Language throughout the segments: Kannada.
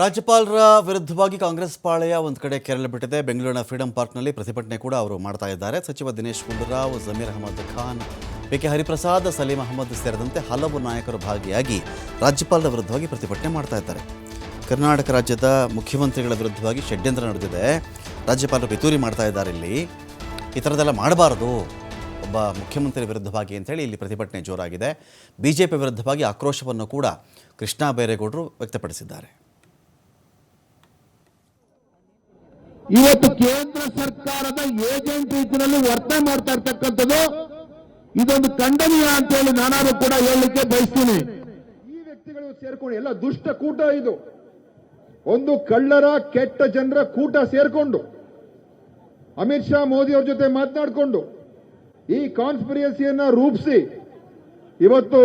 ರಾಜ್ಯಪಾಲರ ವಿರುದ್ಧವಾಗಿ ಕಾಂಗ್ರೆಸ್ ಪಾಳೆಯ ಒಂದು ಕಡೆ ಕೆರಳ ಬಿಟ್ಟಿದೆ. ಬೆಂಗಳೂರಿನ ಫ್ರೀಡಂ ಪಾರ್ಕ್ನಲ್ಲಿ ಪ್ರತಿಭಟನೆ ಕೂಡ ಅವರು ಮಾಡ್ತಾ ಇದ್ದಾರೆ. ಸಚಿವ ದಿನೇಶ್ ಗುಂಡೂರಾವ್, ಜಮೀರ್ ಅಹಮದ್ ಖಾನ್ ಬಿ ಕೆ ಹರಿಪ್ರಸಾದ್, ಸಲೀಂ ಅಹಮದ್ ಸೇರಿದಂತೆ ಹಲವು ನಾಯಕರು ಭಾಗಿಯಾಗಿ ರಾಜ್ಯಪಾಲರ ವಿರುದ್ಧವಾಗಿ ಪ್ರತಿಭಟನೆ ಮಾಡ್ತಾ ಇದ್ದಾರೆ. ಕರ್ನಾಟಕ ರಾಜ್ಯದ ಮುಖ್ಯಮಂತ್ರಿಗಳ ವಿರುದ್ಧವಾಗಿ ಷಡ್ಯಂತ್ರ ನಡೆದಿದೆ. ರಾಜ್ಯಪಾಲರು ಪಿತೂರಿ ಮಾಡ್ತಾ ಇದ್ದಾರೆ ಇಲ್ಲಿ. ಈ ಥರದ್ದೆಲ್ಲ ಮಾಡಬಾರದು. ಒಬ್ಬ ಮುಖ್ಯಮಂತ್ರಿ ವಿರುದ್ಧವಾಗಿ ಅಂತೇಳಿ ಇಲ್ಲಿ ಪ್ರತಿಭಟನೆ ಜೋರಾಗಿದೆ. ಬಿ ಜೆ ಪಿ ವಿರುದ್ಧವಾಗಿ ಆಕ್ರೋಶವನ್ನು ಕೂಡ ಕೃಷ್ಣ ಬೈರೇಗೌಡರು ವ್ಯಕ್ತಪಡಿಸಿದ್ದಾರೆ. ಇವತ್ತು ಕೇಂದ್ರ ಸರ್ಕಾರದ ಏಜೆಂಟ್ ರೀತಿಯಲ್ಲಿ ವರ್ತನೆ ಮಾಡ್ತಾ ಇರ್ತಕ್ಕಂಥದ್ದು, ಇದೊಂದು ಖಂಡನೀಯ ಅಂತ ಹೇಳಿ ನಾನಾದ್ರೂ ಕೂಡ ಹೇಳಲಿಕ್ಕೆ ಬಯಸ್ತೀನಿ. ಈ ವ್ಯಕ್ತಿಗಳು ಸೇರ್ಕೊಂಡು, ಎಲ್ಲ ದುಷ್ಟ ಕೂಟ ಇದು. ಒಂದು ಕಳ್ಳರ, ಕೆಟ್ಟ ಜನರ ಕೂಟ ಸೇರ್ಕೊಂಡು, ಅಮಿತ್ ಶಾ, ಮೋದಿ ಅವ್ರ ಜೊತೆ ಮಾತನಾಡಿಕೊಂಡು, ಈ ಕಾನ್ಸ್ಪಿರಿಯನ್ಸಿಯನ್ನ ರೂಪಿಸಿ, ಇವತ್ತು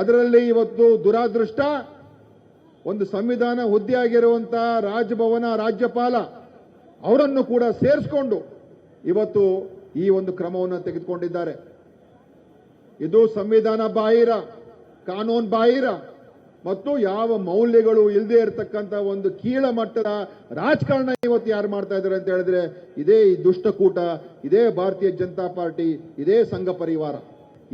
ಅದರಲ್ಲಿ ಇವತ್ತು ದುರಾದೃಷ್ಟ, ಒಂದು ಸಂವಿಧಾನ ಹುದ್ದೆಯಾಗಿರುವಂತಹ ರಾಜಭವನ ರಾಜ್ಯಪಾಲ ಅವರನ್ನು ಕೂಡ ಸೇರಿಸಿಕೊಂಡು ಇವತ್ತು ಈ ಒಂದು ಕ್ರಮವನ್ನು ತೆಗೆದುಕೊಂಡಿದ್ದಾರೆ. ಇದು ಸಂವಿಧಾನ ಬಾಹಿರ, ಕಾನೂನು ಬಾಹಿರ, ಮತ್ತು ಯಾವ ಮೌಲ್ಯಗಳು ಇಲ್ಲದೆ ಇರತಕ್ಕಂತ ಒಂದು ಕೀಳ ಮಟ್ಟದ ರಾಜಕಾರಣ ಇವತ್ತು ಯಾರು ಮಾಡ್ತಾ ಇದ್ದಾರೆ ಅಂತ ಹೇಳಿದ್ರೆ ಇದೇ ಈ ದುಷ್ಟಕೂಟ, ಇದೇ ಭಾರತೀಯ ಜನತಾ ಪಾರ್ಟಿ, ಇದೇ ಸಂಘ ಪರಿವಾರ.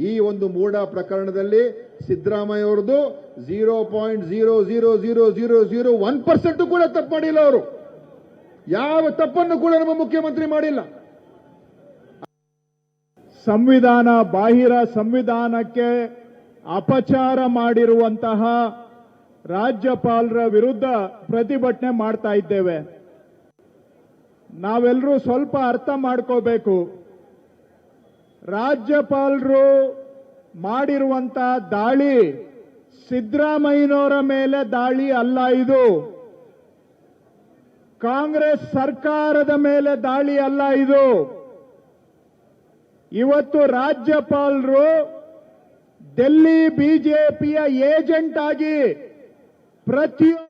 ಈ ಒಂದು ಮೂಡ ಪ್ರಕರಣದಲ್ಲಿ ಸಿದ್ದರಾಮಯ್ಯ ಅವರದು zero point zero zero zero zero zero one percent ಕೂಡ ತಪ್ಪು ಮಾಡಿಲ್ಲ ಅವರು. ಯಾವ ತಪ್ಪನ್ನು ಕೂಡ ನಮ್ಮ ಮುಖ್ಯಮಂತ್ರಿ ಮಾಡಿಲ್ಲ. ಸಂವಿಧಾನ, ಬಾಹಿರ ಸಂವಿಧಾನಕ್ಕೆ ಅಪಚಾರ ಮಾಡಿರುವಂತಹ ರಾಜ್ಯಪಾಲರ ವಿರುದ್ಧ ಪ್ರತಿಭಟನೆ ಮಾಡ್ತಾ ಇದ್ದೇವೆ. ನಾವೆಲ್ಲರೂ ಸ್ವಲ್ಪ ಅರ್ಥ ಮಾಡ್ಕೋಬೇಕು. ರಾಜ್ಯಪಾಲರು ಮಾಡಿರುವಂತಹ ದಾಳಿ ಸಿದ್ದರಾಮಯ್ಯನವರ ಮೇಲೆ ದಾಳಿ ಅಲ್ಲ ಇದು. ಕಾಂಗ್ರೆಸ್ ಸರ್ಕಾರದ ಮೇಲೆ ದಾಳಿ ಅಲ್ಲ ಇದು. ಇವತ್ತು ರಾಜ್ಯಪಾಲರು ಡೆಲ್ಲಿ ಬಿಜೆಪಿಯ ಏಜೆಂಟ್ ಆಗಿ ಪ್ರತಿಯೊಂದು